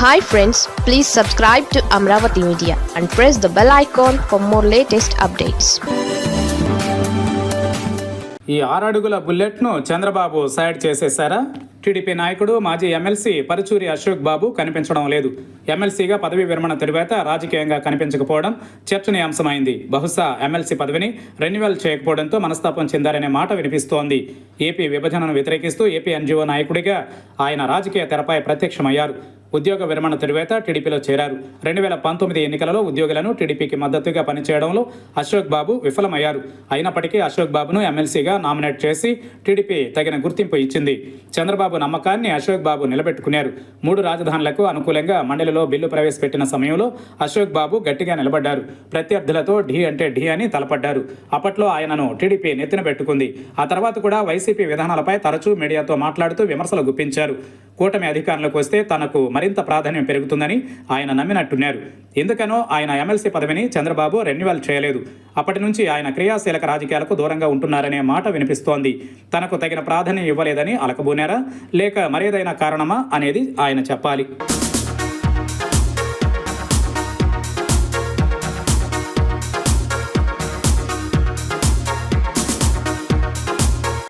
Hi friends please subscribe to Amaravati media and press the bell icon for more latest updates ఈ ఆరడుగుల బుల్లెట్ను Chandrababu side చేసేశారా TDP నాయకుడు మాజీ ఎమ్మెల్సీ పరుచూరి అశోక్ బాబు కనిపించడం లేదు. ఎమ్మెల్సీగా పదవి విరమణ తరువాత రాజకీయంగా కనిపించకపోవడం చర్చనీయాంశమైంది. బహుశా ఎమ్మెల్సీ పదవిని రెన్యువల్ చేయకపోవడంతో మనస్తాపం చెందారనే మాట వినిపిస్తోంది. ఏపీ విభజనను వ్యతిరేకిస్తూ ఏపీ ఎన్జీఓ నాయకుడిగా ఆయన రాజకీయ తెరపై ప్రత్యక్షమయ్యారు. ఉద్యోగ విరమణ తరువాత టీడీపీలో చేరారు. రెండు వేల పంతొమ్మిది ఎన్నికలలో ఉద్యోగులను టీడీపీకి మద్దతుగా పనిచేయడంలో అశోక్ బాబు విఫలమయ్యారు. అయినప్పటికీ అశోక్ బాబును ఎమ్మెల్సీగా నామినేట్ చేసి టీడీపీ తగిన గుర్తింపు ఇచ్చింది. చంద్రబాబు నమ్మకాన్ని అశోక్ బాబు నిలబెట్టుకున్నారు. మూడు రాజధానులకు అనుకూలంగా మండలిలో బిల్లు ప్రవేశపెట్టిన సమయంలో అశోక్ బాబు గట్టిగా నిలబడ్డారు. ప్రత్యర్థులతో ఢీ అంటే ఢీ అని తలపడ్డారు. అప్పట్లో ఆయనను టీడీపీ నెత్తిన పెట్టుకుంది. ఆ తర్వాత కూడా వైసీపీ విధానాలపై తరచూ మీడియాతో మాట్లాడుతూ విమర్శలు గుప్పించారు. కూటమి అధికారంలోకి వస్తే తనకు మరింత ప్రాధాన్యం పెరుగుతుందని ఆయన నమ్మినట్టున్నారు. ఎందుకనో ఆయన ఎమ్మెల్సీ పదవిని చంద్రబాబు రెన్యువల్ చేయలేదు. అప్పటి నుంచి ఆయన క్రియాశీలక రాజకీయాలకు దూరంగా ఉంటున్నారనే మాట వినిపిస్తోంది. తనకు తగిన ప్రాధాన్యం ఇవ్వలేదని అలకబూనారా? లేక మరేదైనా కారణమా? అనేది ఆయన చెప్పాలి.